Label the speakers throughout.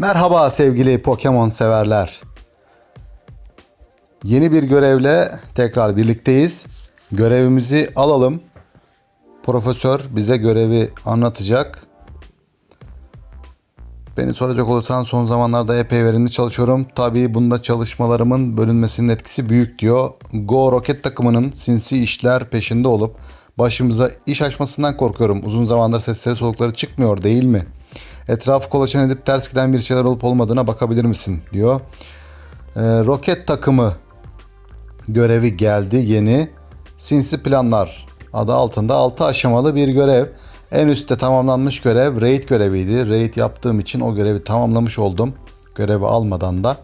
Speaker 1: Merhaba sevgili Pokemon severler. Yeni bir görevle tekrar birlikteyiz. Görevimizi alalım. Profesör bize görevi anlatacak. Beni soracak olursan son zamanlarda epey verimli çalışıyorum. Tabii bunda çalışmalarımın bölünmesinin etkisi büyük diyor. Go Rocket takımının sinsi işler peşinde olup başımıza iş açmasından korkuyorum. Uzun zamandır sesleri solukları çıkmıyor değil mi? Etrafı kolaçan edip ters giden bir şeyler olup olmadığına bakabilir misin diyor. Ee, roket takımı görevi geldi yeni. Sinsi planlar adı altında 6 aşamalı bir görev. En üstte tamamlanmış görev raid göreviydi. Raid yaptığım için o görevi tamamlamış oldum. Görevi almadan da.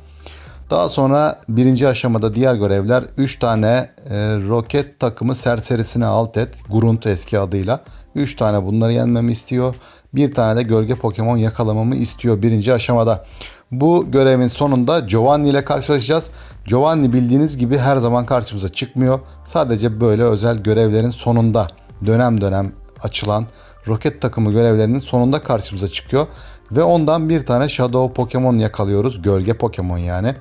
Speaker 1: Daha sonra birinci aşamada diğer görevler 3 tane e, roket takımı serserisine alt et. Grunt eski adıyla. 3 tane bunları yenmemi istiyor. Bir tane de gölge Pokemon yakalamamı istiyor birinci aşamada. Bu görevin sonunda Giovanni ile karşılaşacağız. Giovanni bildiğiniz gibi her zaman karşımıza çıkmıyor. Sadece böyle özel görevlerin sonunda dönem dönem açılan roket takımı görevlerinin sonunda karşımıza çıkıyor. Ve ondan bir tane Shadow Pokemon yakalıyoruz. Gölge Pokemon yani.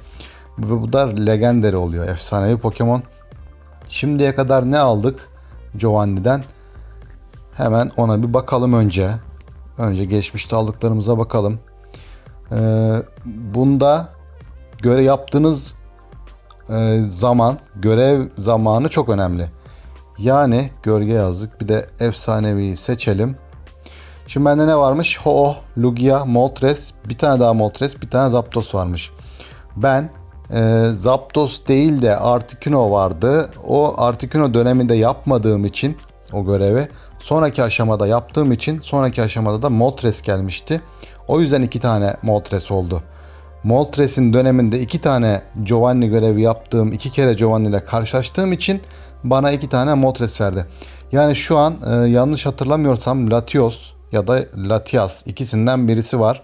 Speaker 1: Ve bu da legendary oluyor. Efsanevi Pokemon. Şimdiye kadar ne aldık Giovanni'den? Hemen ona bir bakalım önce. Önce geçmişte aldıklarımıza bakalım. Ee, bunda göre yaptığınız e, zaman, görev zamanı çok önemli. Yani gölge yazdık. Bir de efsaneviyi seçelim. Şimdi bende ne varmış? Ho, Lugia, Moltres, bir tane daha Moltres, bir tane Zapdos varmış. Ben e, Zapdos değil de Articuno vardı. O Articuno döneminde yapmadığım için o görevi sonraki aşamada yaptığım için sonraki aşamada da Moltres gelmişti. O yüzden iki tane Moltres oldu. Moltres'in döneminde iki tane Giovanni görevi yaptığım, iki kere Giovanni ile karşılaştığım için bana iki tane Moltres verdi. Yani şu an e, yanlış hatırlamıyorsam Latios ya da Latias ikisinden birisi var.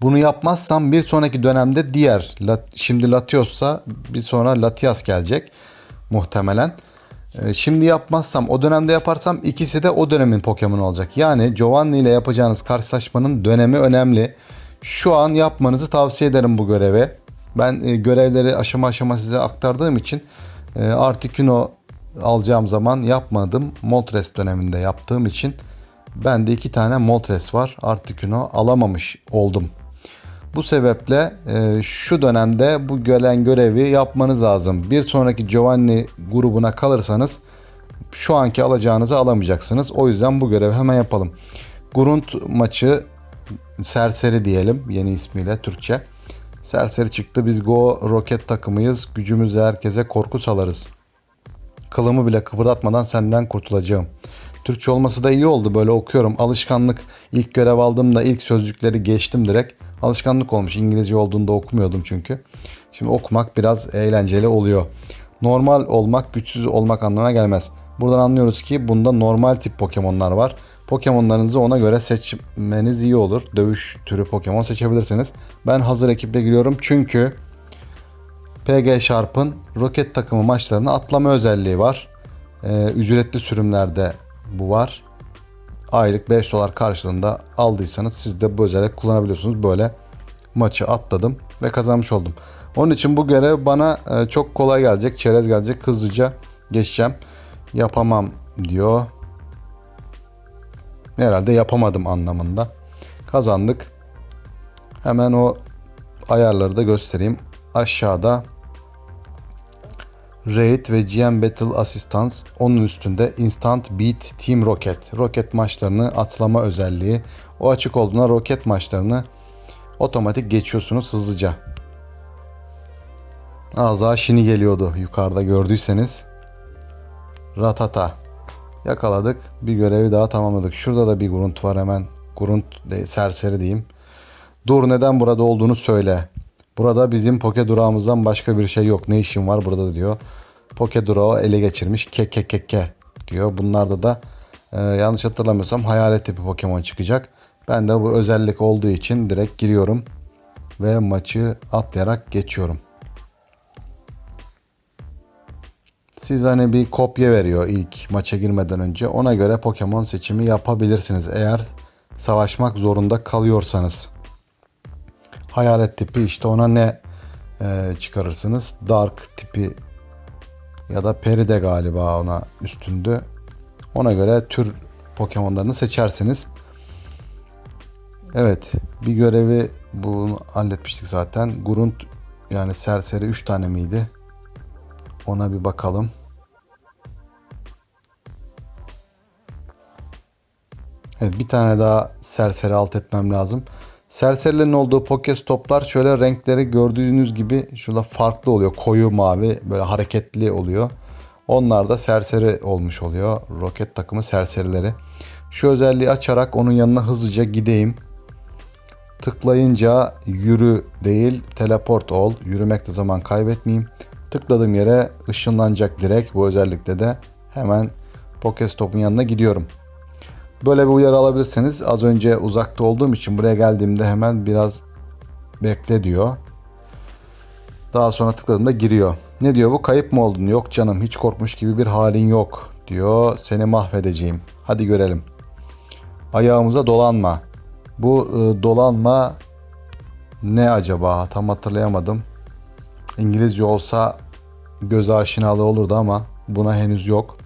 Speaker 1: Bunu yapmazsam bir sonraki dönemde diğer şimdi Latios'sa bir sonra Latias gelecek muhtemelen. E, Şimdi yapmazsam o dönemde yaparsam ikisi de o dönemin Pokemon olacak. Yani Giovanni ile yapacağınız karşılaşmanın dönemi önemli. Şu an yapmanızı tavsiye ederim bu görevi. Ben e, görevleri aşama aşama size aktardığım için e, Articuno alacağım zaman yapmadım. Moltres döneminde yaptığım için bende iki tane Moltres var. Articuno alamamış oldum. Bu sebeple e, şu dönemde bu gelen görevi yapmanız lazım. Bir sonraki Giovanni grubuna kalırsanız şu anki alacağınızı alamayacaksınız. O yüzden bu görevi hemen yapalım. Grunt maçı serseri diyelim yeni ismiyle Türkçe. Serseri çıktı. Biz Go Roket takımıyız. Gücümüzle herkese korku salarız. Kılımı bile kıpırdatmadan senden kurtulacağım. Türkçe olması da iyi oldu. Böyle okuyorum. Alışkanlık. İlk görev aldığımda ilk sözcükleri geçtim direkt. Alışkanlık olmuş. İngilizce olduğunda okumuyordum çünkü. Şimdi okumak biraz eğlenceli oluyor. Normal olmak güçsüz olmak anlamına gelmez. Buradan anlıyoruz ki bunda normal tip Pokemon'lar var. Pokemon'larınızı ona göre seçmeniz iyi olur. Dövüş türü Pokemon seçebilirsiniz. Ben hazır ekiple giriyorum çünkü PG Sharp'ın roket takımı maçlarına atlama özelliği var. Ee, ücretli sürümlerde bu var. Aylık 5 dolar karşılığında aldıysanız siz de bu özellik kullanabiliyorsunuz. Böyle maçı atladım ve kazanmış oldum. Onun için bu görev bana e, çok kolay gelecek. Çerez gelecek. Hızlıca geçeceğim. Yapamam diyor. Herhalde yapamadım anlamında. Kazandık. Hemen o ayarları da göstereyim. Aşağıda Raid ve GM Battle Assistance onun üstünde Instant Beat Team Rocket. Roket maçlarını atlama özelliği. O açık olduğunda roket maçlarını otomatik geçiyorsunuz hızlıca. Ağza şini geliyordu yukarıda gördüyseniz. Ratata. Yakaladık. Bir görevi daha tamamladık. Şurada da bir grunt var hemen. Grunt de, serseri diyeyim. Dur neden burada olduğunu söyle. Burada bizim poke durağımızdan başka bir şey yok. Ne işin var burada diyor. Poke durağı ele geçirmiş. Ke ke ke ke diyor. Bunlarda da e, yanlış hatırlamıyorsam hayalet tipi Pokemon çıkacak. Ben de bu özellik olduğu için direkt giriyorum. Ve maçı atlayarak geçiyorum. Siz hani bir kopya veriyor ilk maça girmeden önce. Ona göre Pokemon seçimi yapabilirsiniz eğer savaşmak zorunda kalıyorsanız. Hayalet tipi işte ona ne e, çıkarırsınız? Dark tipi ya da peri de galiba ona üstündü. Ona göre tür Pokemon'larını seçersiniz. Evet bir görevi bunu halletmiştik zaten. Grunt yani serseri 3 tane miydi? Ona bir bakalım. Evet bir tane daha serseri alt etmem lazım. Serserilerin olduğu Pokestoplar şöyle renkleri gördüğünüz gibi şurada farklı oluyor. Koyu mavi böyle hareketli oluyor. Onlar da serseri olmuş oluyor. Roket takımı serserileri. Şu özelliği açarak onun yanına hızlıca gideyim. Tıklayınca yürü değil teleport ol. Yürümekte zaman kaybetmeyeyim. Tıkladığım yere ışınlanacak direkt. Bu özellikle de hemen Pokestop'un yanına gidiyorum. Böyle bir uyarı alabilirsiniz. Az önce uzakta olduğum için buraya geldiğimde hemen biraz bekle diyor. Daha sonra tıkladığımda giriyor. Ne diyor bu? Kayıp mı oldun? Yok canım hiç korkmuş gibi bir halin yok diyor. Seni mahvedeceğim. Hadi görelim. Ayağımıza dolanma. Bu e, dolanma ne acaba? Tam hatırlayamadım. İngilizce olsa göz aşinalığı olurdu ama buna henüz yok.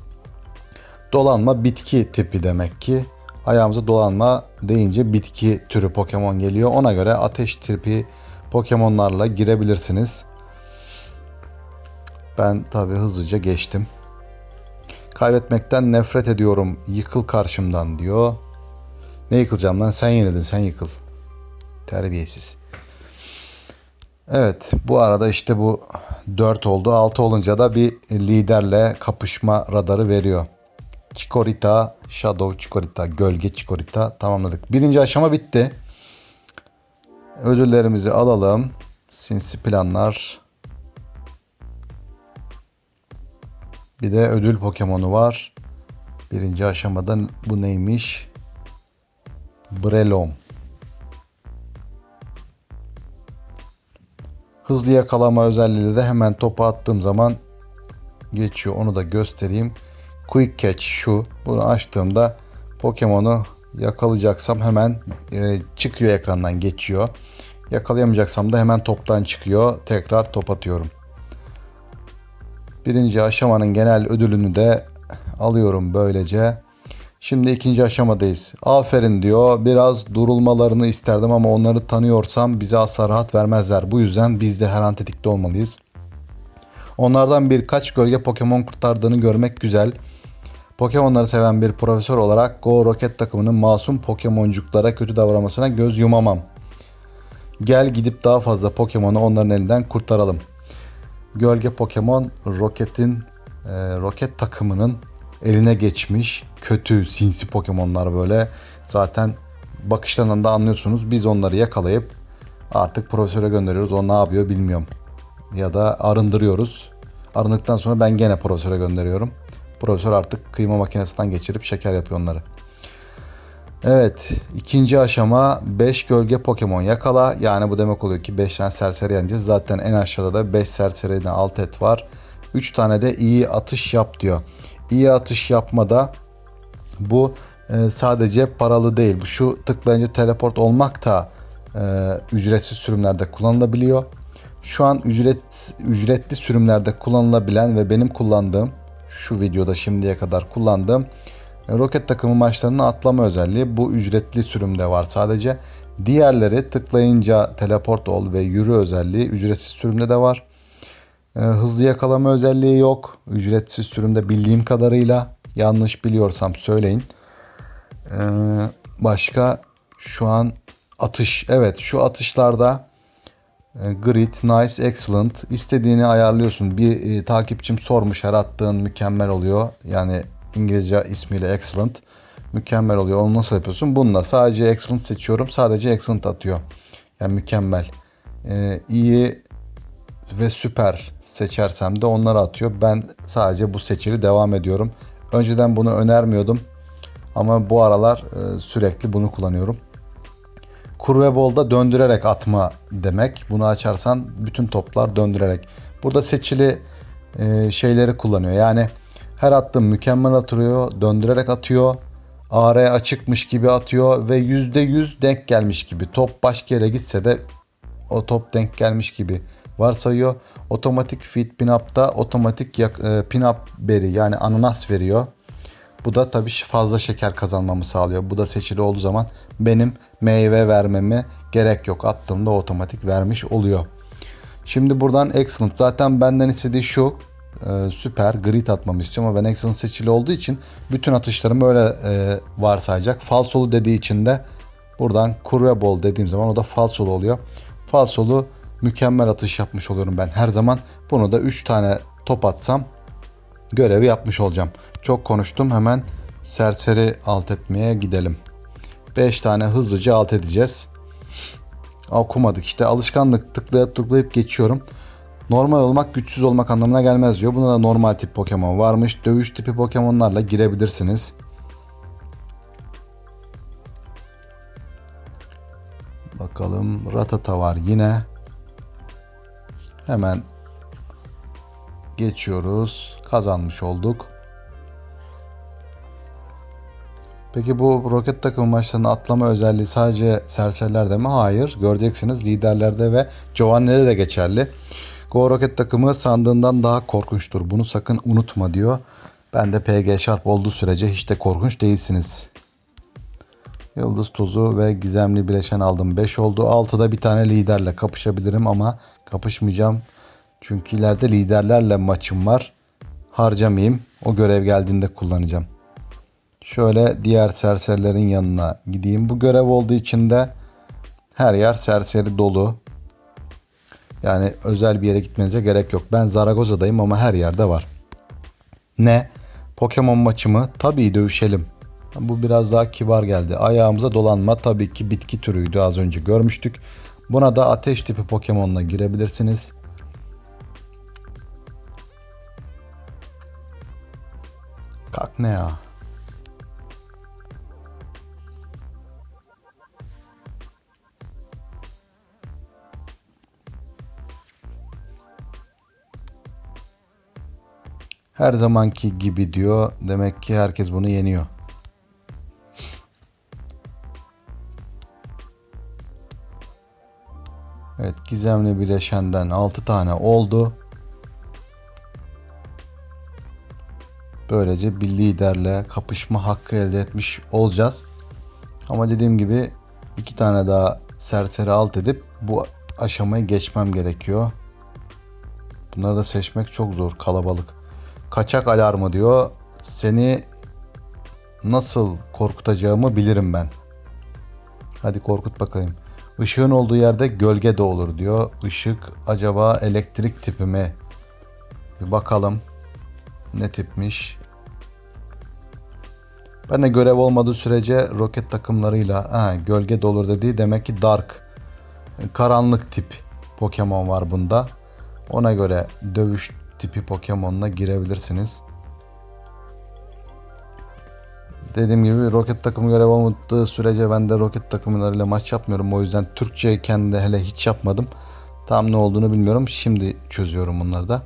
Speaker 1: Dolanma bitki tipi demek ki. Ayağımıza dolanma deyince bitki türü Pokemon geliyor. Ona göre ateş tipi Pokemon'larla girebilirsiniz. Ben tabi hızlıca geçtim. Kaybetmekten nefret ediyorum. Yıkıl karşımdan diyor. Ne yıkılacağım lan? Sen yenildin sen yıkıl. Terbiyesiz. Evet bu arada işte bu 4 oldu. 6 olunca da bir liderle kapışma radarı veriyor. Chikorita, Shadow Chikorita, Gölge Chikorita tamamladık. Birinci aşama bitti. Ödüllerimizi alalım. Sinsi planlar. Bir de ödül Pokemon'u var. Birinci aşamada bu neymiş? Brelom. Hızlı yakalama özelliğiyle de hemen topu attığım zaman geçiyor. Onu da göstereyim. Quick Catch şu. Bunu açtığımda Pokemon'u yakalayacaksam hemen e, çıkıyor ekrandan geçiyor. Yakalayamayacaksam da hemen toptan çıkıyor. Tekrar top atıyorum. Birinci aşamanın genel ödülünü de alıyorum böylece. Şimdi ikinci aşamadayız. Aferin diyor. Biraz durulmalarını isterdim ama onları tanıyorsam bize asla rahat vermezler. Bu yüzden biz de her an tetikte olmalıyız. Onlardan birkaç gölge Pokemon kurtardığını görmek güzel. Pokemon'ları seven bir profesör olarak Go Rocket takımının masum Pokemoncuklara kötü davranmasına göz yumamam. Gel gidip daha fazla Pokemon'u onların elinden kurtaralım. Gölge Pokemon Rocket'in e, Rocket takımının eline geçmiş kötü sinsi Pokemon'lar böyle. Zaten bakışlarından da anlıyorsunuz. Biz onları yakalayıp artık profesöre gönderiyoruz. O ne yapıyor bilmiyorum. Ya da arındırıyoruz. Arındıktan sonra ben gene profesöre gönderiyorum. Profesör artık kıyma makinesinden geçirip şeker yapıyor onları. Evet ikinci aşama 5 gölge Pokemon yakala. Yani bu demek oluyor ki 5 tane serseri yeneceğiz. Zaten en aşağıda da 5 serseriden alt et var. 3 tane de iyi atış yap diyor. İyi atış yapmada bu e, sadece paralı değil. Bu şu tıklayınca teleport olmak da e, ücretsiz sürümlerde kullanılabiliyor. Şu an ücret ücretli sürümlerde kullanılabilen ve benim kullandığım şu videoda şimdiye kadar kullandığım e, roket takımı maçlarının atlama özelliği bu ücretli sürümde var sadece. Diğerleri tıklayınca teleport ol ve yürü özelliği ücretsiz sürümde de var. E, hızlı yakalama özelliği yok. Ücretsiz sürümde bildiğim kadarıyla yanlış biliyorsam söyleyin. E, başka şu an atış. Evet şu atışlarda e, Grit, nice, excellent. İstediğini ayarlıyorsun. Bir e, takipçim sormuş her attığın mükemmel oluyor. Yani İngilizce ismiyle excellent. Mükemmel oluyor. Onu nasıl yapıyorsun? Bununla sadece excellent seçiyorum. Sadece excellent atıyor. Yani mükemmel. E, iyi ve süper seçersem de onları atıyor. Ben sadece bu seçili devam ediyorum. Önceden bunu önermiyordum. Ama bu aralar e, sürekli bunu kullanıyorum. Kurve bolda döndürerek atma demek. Bunu açarsan bütün toplar döndürerek. Burada seçili e, şeyleri kullanıyor. Yani her attığım mükemmel atıyor, döndürerek atıyor. AR açıkmış gibi atıyor ve %100 denk gelmiş gibi. Top başka yere gitse de o top denk gelmiş gibi varsayıyor. Otomatik feed pinup'ta otomatik yak, e, pinup beri yani ananas veriyor. Bu da tabii fazla şeker kazanmamı sağlıyor. Bu da seçili olduğu zaman benim meyve vermeme gerek yok. Attığımda otomatik vermiş oluyor. Şimdi buradan excellent. Zaten benden istediği şu. e, süper grid atmamı istiyor ama ben excellent seçili olduğu için bütün atışlarımı öyle e, varsayacak. Falsolu dediği için de buradan kurve bol dediğim zaman o da falsolu oluyor. Falsolu mükemmel atış yapmış oluyorum ben her zaman. Bunu da 3 tane top atsam görevi yapmış olacağım. Çok konuştum hemen serseri alt etmeye gidelim. 5 tane hızlıca alt edeceğiz. Okumadık işte alışkanlık tıklayıp tıklayıp geçiyorum. Normal olmak güçsüz olmak anlamına gelmez diyor. Buna da normal tip Pokemon varmış. Dövüş tipi Pokemon'larla girebilirsiniz. Bakalım Ratata var yine. Hemen geçiyoruz. Kazanmış olduk. Peki bu roket takımı maçlarının atlama özelliği sadece serserilerde mi? Hayır. Göreceksiniz liderlerde ve Giovanni'de de geçerli. Go Rocket takımı sandığından daha korkunçtur. Bunu sakın unutma diyor. Ben de PG Sharp olduğu sürece hiç de korkunç değilsiniz. Yıldız tozu ve gizemli bileşen aldım. 5 oldu. 6'da bir tane liderle kapışabilirim ama kapışmayacağım. Çünkü ileride liderlerle maçım var. Harcamayayım. O görev geldiğinde kullanacağım. Şöyle diğer serserilerin yanına gideyim. Bu görev olduğu için de her yer serseri dolu. Yani özel bir yere gitmenize gerek yok. Ben Zaragoza'dayım ama her yerde var. Ne? Pokemon maçımı? Tabii dövüşelim. Bu biraz daha kibar geldi. Ayağımıza dolanma tabii ki bitki türüydü az önce görmüştük. Buna da ateş tipi Pokemon'la girebilirsiniz. Kalk ne ya? Her zamanki gibi diyor. Demek ki herkes bunu yeniyor. Evet gizemli bileşenden 6 tane oldu. Böylece bir liderle kapışma hakkı elde etmiş olacağız. Ama dediğim gibi iki tane daha serseri alt edip bu aşamayı geçmem gerekiyor. Bunları da seçmek çok zor kalabalık. Kaçak alarmı diyor. Seni nasıl korkutacağımı bilirim ben. Hadi korkut bakayım. Işığın olduğu yerde gölge de olur diyor. Işık acaba elektrik tipi mi? Bir bakalım. Ne tipmiş? Ben de görev olmadığı sürece roket takımlarıyla ha, gölge de olur dediği demek ki dark. Karanlık tip Pokemon var bunda. Ona göre dövüş tipi Pokemon'la girebilirsiniz. Dediğim gibi roket takımı görev olmadığı sürece ben de roket takımlarıyla maç yapmıyorum. O yüzden Türkçe kendi hele hiç yapmadım. Tam ne olduğunu bilmiyorum. Şimdi çözüyorum bunları da.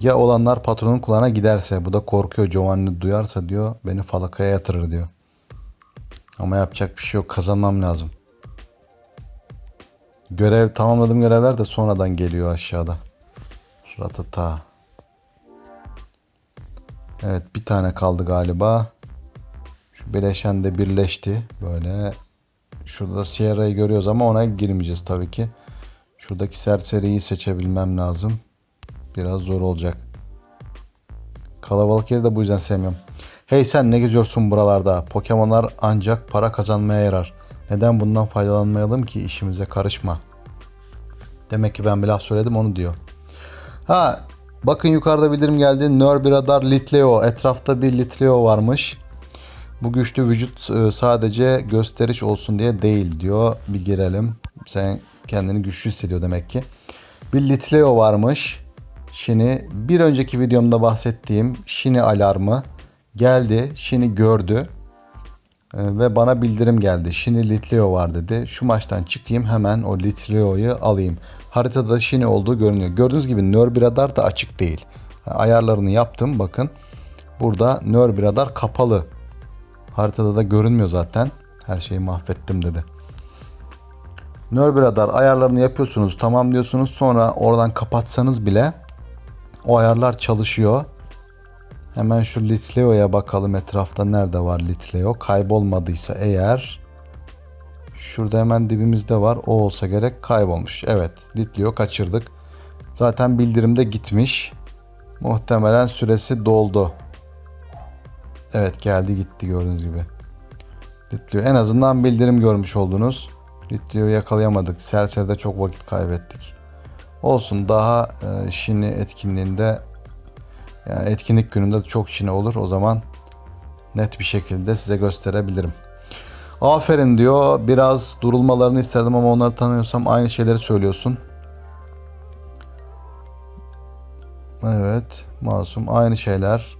Speaker 1: Ya olanlar patronun kulağına giderse bu da korkuyor Giovanni duyarsa diyor beni falakaya yatırır diyor. Ama yapacak bir şey yok kazanmam lazım. Görev tamamladığım görevler de sonradan geliyor aşağıda. Ratata. Evet bir tane kaldı galiba. Şu bileşen de birleşti. Böyle şurada Sierra'yı görüyoruz ama ona girmeyeceğiz tabii ki. Şuradaki serseriyi seçebilmem lazım. Biraz zor olacak. Kalabalık yeri de bu yüzden sevmiyorum. Hey sen ne geziyorsun buralarda? Pokemonlar ancak para kazanmaya yarar. Neden bundan faydalanmayalım ki işimize karışma. Demek ki ben bir laf söyledim onu diyor. Ha bakın yukarıda bildirim geldi. Nörbiradar Litleo. Etrafta bir Litleo varmış. Bu güçlü vücut e, sadece gösteriş olsun diye değil diyor. Bir girelim. Sen kendini güçlü hissediyor demek ki. Bir Litleo varmış. Şimdi bir önceki videomda bahsettiğim Şini alarmı geldi. Şini gördü. E, Ve bana bildirim geldi. Şini Litleo var dedi. Şu maçtan çıkayım hemen o Litleo'yu alayım. Haritada Şini olduğu görünüyor. Gördüğünüz gibi Nörbiradar da açık değil. Ayarlarını yaptım bakın. Burada Nörbiradar kapalı. Haritada da görünmüyor zaten. Her şeyi mahvettim dedi. Nörbü radar ayarlarını yapıyorsunuz. Tamam diyorsunuz. Sonra oradan kapatsanız bile o ayarlar çalışıyor. Hemen şu Litleo'ya bakalım etrafta nerede var Litleo. Kaybolmadıysa eğer şurada hemen dibimizde var. O olsa gerek kaybolmuş. Evet Litleo kaçırdık. Zaten bildirimde gitmiş. Muhtemelen süresi doldu. Evet geldi gitti gördüğünüz gibi. Litleo en azından bildirim görmüş oldunuz. Litleo'yu yakalayamadık. Serseride çok vakit kaybettik. Olsun daha e, Şini etkinliğinde yani etkinlik gününde çok Şini olur. O zaman net bir şekilde size gösterebilirim. Aferin diyor. Biraz durulmalarını isterdim ama onları tanıyorsam aynı şeyleri söylüyorsun. Evet. Masum aynı şeyler.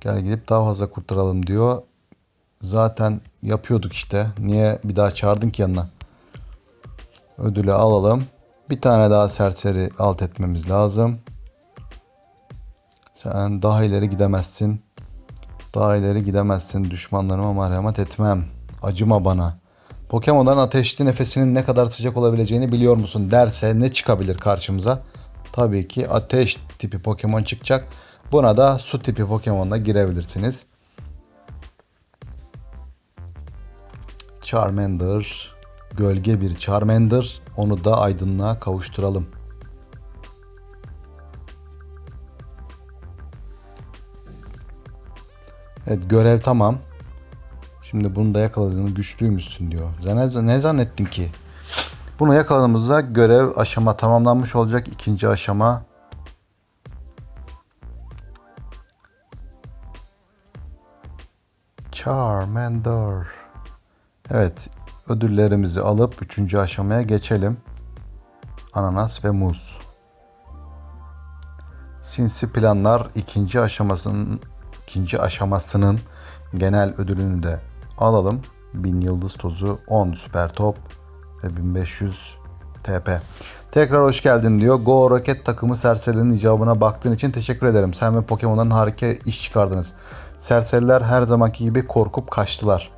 Speaker 1: Gel gidip daha fazla kurtaralım diyor. Zaten yapıyorduk işte. Niye bir daha çağırdın ki yanına? Ödülü alalım. Bir tane daha serseri alt etmemiz lazım. Sen daha ileri gidemezsin. Daha ileri gidemezsin. Düşmanlarıma merhamet etmem. Acıma bana. Pokemon'dan ateşli nefesinin ne kadar sıcak olabileceğini biliyor musun derse ne çıkabilir karşımıza? Tabii ki ateş tipi Pokemon çıkacak. Buna da su tipi Pokemon'la girebilirsiniz. Charmander, gölge bir Charmander. Onu da aydınlığa kavuşturalım. Evet görev tamam. Şimdi bunu da yakaladığını güçlüymüşsün diyor. Ne, ne zannettin ki? Bunu yakaladığımızda görev aşama tamamlanmış olacak. İkinci aşama Charmander. Evet, ödüllerimizi alıp üçüncü aşamaya geçelim. Ananas ve muz. Sinsi planlar ikinci aşamasının ikinci aşamasının genel ödülünü de alalım. 1000 yıldız tozu, 10 süper top ve 1500 TP. Tekrar hoş geldin diyor. Go Rocket takımı serserinin icabına baktığın için teşekkür ederim. Sen ve Pokemon'dan harika iş çıkardınız. Serseriler her zamanki gibi korkup kaçtılar.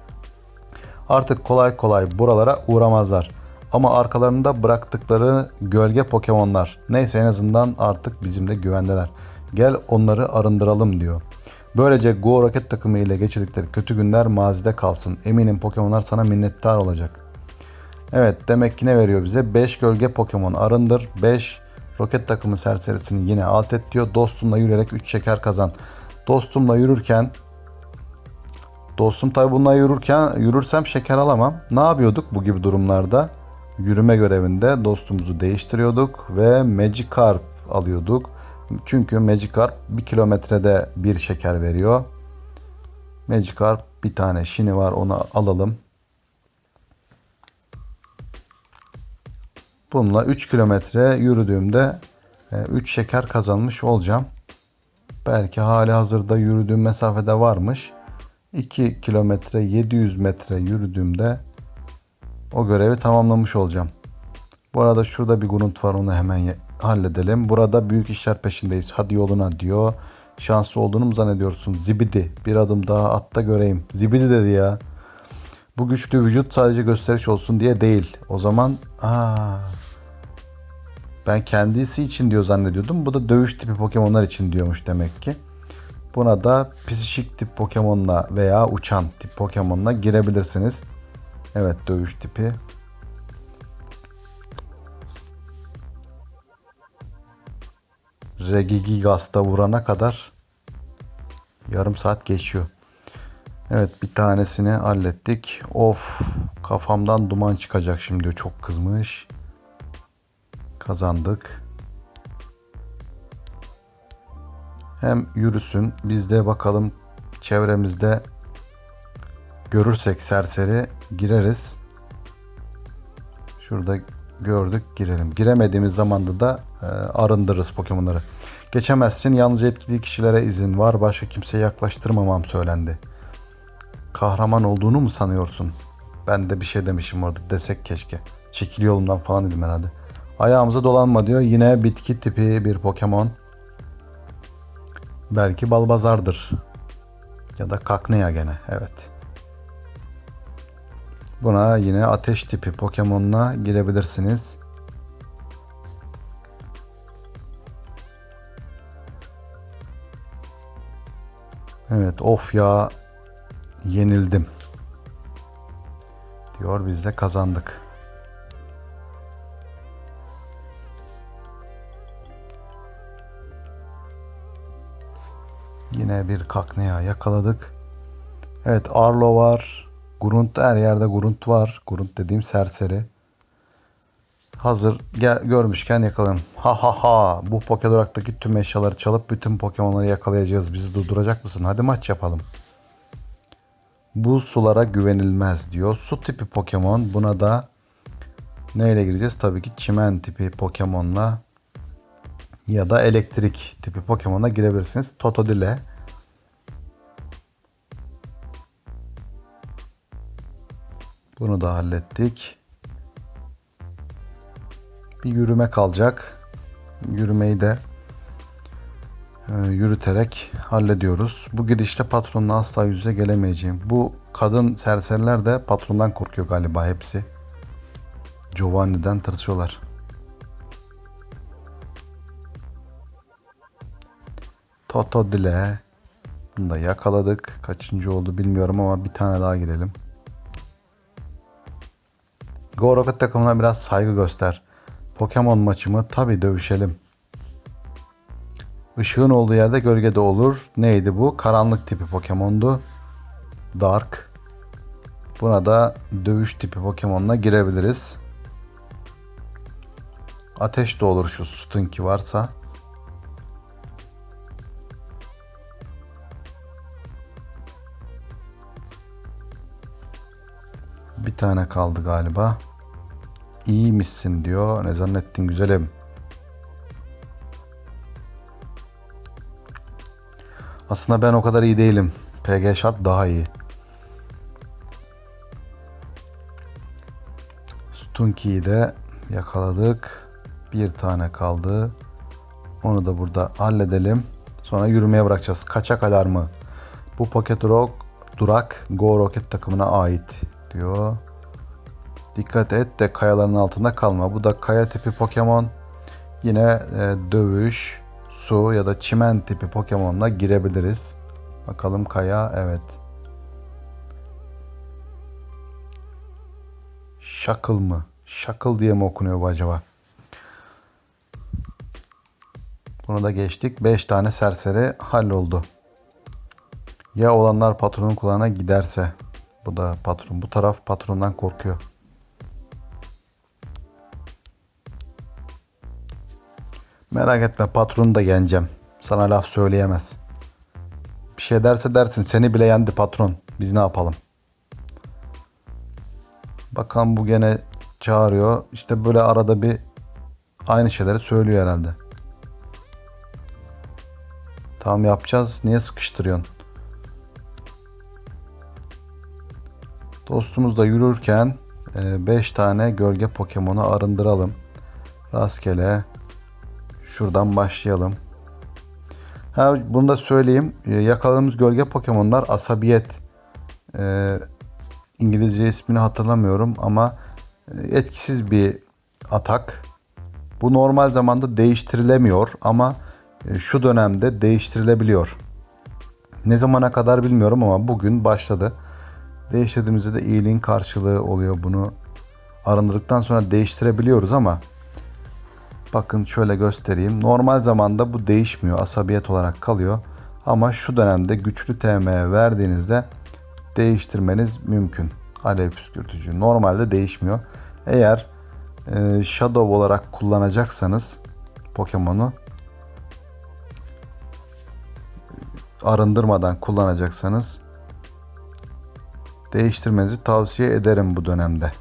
Speaker 1: Artık kolay kolay buralara uğramazlar. Ama arkalarında bıraktıkları gölge Pokemon'lar. Neyse en azından artık bizimle güvendeler. Gel onları arındıralım diyor. Böylece Go Rocket takımı ile geçirdikleri kötü günler mazide kalsın. Eminim Pokemon'lar sana minnettar olacak. Evet demek ki ne veriyor bize? 5 gölge Pokemon arındır. 5 roket takımı serserisini yine alt et diyor. Dostumla yürüyerek 3 şeker kazan. Dostumla yürürken Dostum tabi bununla yürürken yürürsem şeker alamam. Ne yapıyorduk bu gibi durumlarda? Yürüme görevinde dostumuzu değiştiriyorduk ve Magikarp alıyorduk. Çünkü Magikarp bir kilometrede bir şeker veriyor. Magikarp bir tane şini var onu alalım. Bununla 3 kilometre yürüdüğümde 3 şeker kazanmış olacağım. Belki hali hazırda yürüdüğüm mesafede varmış. 2 kilometre 700 metre yürüdüğümde o görevi tamamlamış olacağım. Bu arada şurada bir grunt var onu hemen halledelim. Burada büyük işler peşindeyiz. Hadi yoluna diyor. Şanslı olduğunu mu zannediyorsun? Zibidi. Bir adım daha at da göreyim. Zibidi dedi ya. Bu güçlü vücut sadece gösteriş olsun diye değil. O zaman aa, ben kendisi için diyor zannediyordum. Bu da dövüş tipi Pokemon'lar için diyormuş demek ki. Buna da psişik tip Pokemon'la veya uçan tip Pokemon'la girebilirsiniz. Evet dövüş tipi. Regigigas'ta vurana kadar yarım saat geçiyor. Evet bir tanesini hallettik. Of kafamdan duman çıkacak şimdi çok kızmış. Kazandık. Hem yürüsün biz de bakalım çevremizde görürsek serseri gireriz. Şurada gördük girelim. Giremediğimiz zamanda da arındırırız Pokemon'ları. Geçemezsin. Yalnızca etkili kişilere izin var. Başka kimseye yaklaştırmamam söylendi. Kahraman olduğunu mu sanıyorsun? Ben de bir şey demişim orada desek keşke. Çekil yolumdan falan dedim herhalde. Ayağımıza dolanma diyor. Yine bitki tipi bir Pokemon. Belki Balbazar'dır. Ya da Kakneya gene. Evet. Buna yine ateş tipi Pokemon'la girebilirsiniz. Evet of ya yenildim. Diyor biz de kazandık. Yine bir kaknea yakaladık. Evet Arlo var. Grunt her yerde Grunt var. Grunt dediğim serseri. Hazır gel, görmüşken yakalım. Ha ha ha. Bu Pokedorak'taki tüm eşyaları çalıp bütün Pokemon'ları yakalayacağız. Bizi durduracak mısın? Hadi maç yapalım. Bu sulara güvenilmez diyor. Su tipi Pokemon. Buna da neyle gireceğiz? Tabii ki çimen tipi Pokemon'la ya da elektrik tipi Pokemon'a girebilirsiniz. Totodile. Bunu da hallettik. Bir yürüme kalacak. Yürümeyi de e, yürüterek hallediyoruz. Bu gidişle patronla asla yüze gelemeyeceğim. Bu kadın serseriler de patrondan korkuyor galiba hepsi. Giovanni'den tırsıyorlar. Toto Dile. Bunu da yakaladık. Kaçıncı oldu bilmiyorum ama bir tane daha girelim. Go Rocket takımına biraz saygı göster. Pokemon maçımı tabi dövüşelim. Işığın olduğu yerde gölgede olur. Neydi bu? Karanlık tipi Pokemon'du. Dark. Buna da dövüş tipi Pokemon'la girebiliriz. Ateş de olur şu Stunky varsa. Bir tane kaldı galiba. İyiymişsin diyor. Ne zannettin güzelim. Aslında ben o kadar iyi değilim. PG Sharp daha iyi. Stunky'yi de yakaladık. Bir tane kaldı. Onu da burada halledelim. Sonra yürümeye bırakacağız. Kaça kadar mı? Bu Pocket Rock durak Go Rocket takımına ait diyor. Dikkat et de kayaların altında kalma. Bu da kaya tipi Pokemon. Yine e, dövüş, su ya da çimen tipi Pokemon'la girebiliriz. Bakalım kaya evet. Şakıl mı? Şakıl diye mi okunuyor bu acaba? Bunu da geçtik. 5 tane serseri halloldu. Ya olanlar patronun kulağına giderse. Bu da patron. Bu taraf patrondan korkuyor. Merak etme patronu da yeneceğim. Sana laf söyleyemez. Bir şey derse dersin seni bile yendi patron. Biz ne yapalım? Bakalım bu gene çağırıyor. İşte böyle arada bir aynı şeyleri söylüyor herhalde. Tamam yapacağız. Niye sıkıştırıyorsun? Dostumuz da yürürken 5 tane gölge Pokemon'u arındıralım. Rastgele şuradan başlayalım. Ha, bunu da söyleyeyim. E, Yakaladığımız gölge Pokemon'lar asabiyet. Ee, İngilizce ismini hatırlamıyorum ama e, etkisiz bir atak. Bu normal zamanda değiştirilemiyor ama e, şu dönemde değiştirilebiliyor. Ne zamana kadar bilmiyorum ama bugün başladı. Değiştirdiğimizde de iyiliğin karşılığı oluyor bunu. Arındırdıktan sonra değiştirebiliyoruz ama bakın şöyle göstereyim. Normal zamanda bu değişmiyor. Asabiyet olarak kalıyor. Ama şu dönemde güçlü TM verdiğinizde değiştirmeniz mümkün. Alev püskürtücü. Normalde değişmiyor. Eğer e, Shadow olarak kullanacaksanız Pokemon'u arındırmadan kullanacaksanız değiştirmenizi tavsiye ederim bu dönemde.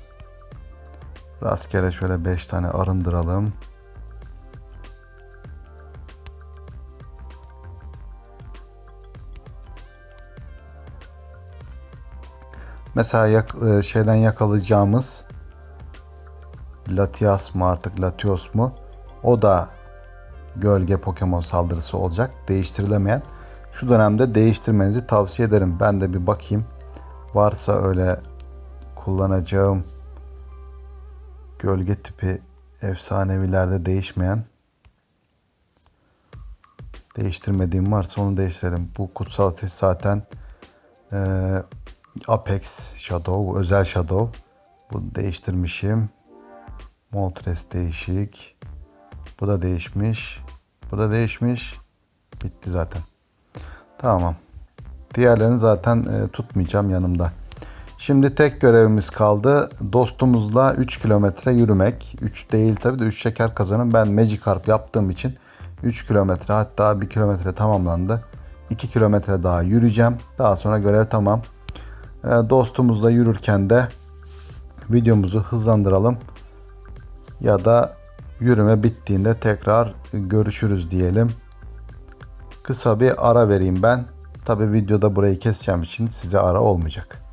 Speaker 1: Rastgele şöyle 5 tane arındıralım. Mesela yak, e, şeyden yakalayacağımız Latias mı artık Latios mu? O da gölge Pokemon saldırısı olacak. Değiştirilemeyen. Şu dönemde değiştirmenizi tavsiye ederim. Ben de bir bakayım. Varsa öyle kullanacağım gölge tipi efsanevilerde değişmeyen değiştirmediğim varsa onu değiştirelim. Bu kutsal ateş zaten eee, Apex Shadow, özel Shadow. Bu değiştirmişim. Moltres değişik. Bu da değişmiş. Bu da değişmiş. Bitti zaten. Tamam. Diğerlerini zaten e, tutmayacağım yanımda. Şimdi tek görevimiz kaldı. Dostumuzla 3 kilometre yürümek. 3 değil tabi de 3 şeker kazanım. Ben Magikarp yaptığım için 3 kilometre hatta 1 kilometre tamamlandı. 2 kilometre daha yürüyeceğim. Daha sonra görev tamam. E, dostumuzla yürürken de videomuzu hızlandıralım. Ya da yürüme bittiğinde tekrar görüşürüz diyelim. Kısa bir ara vereyim ben. Tabi videoda burayı keseceğim için size ara olmayacak.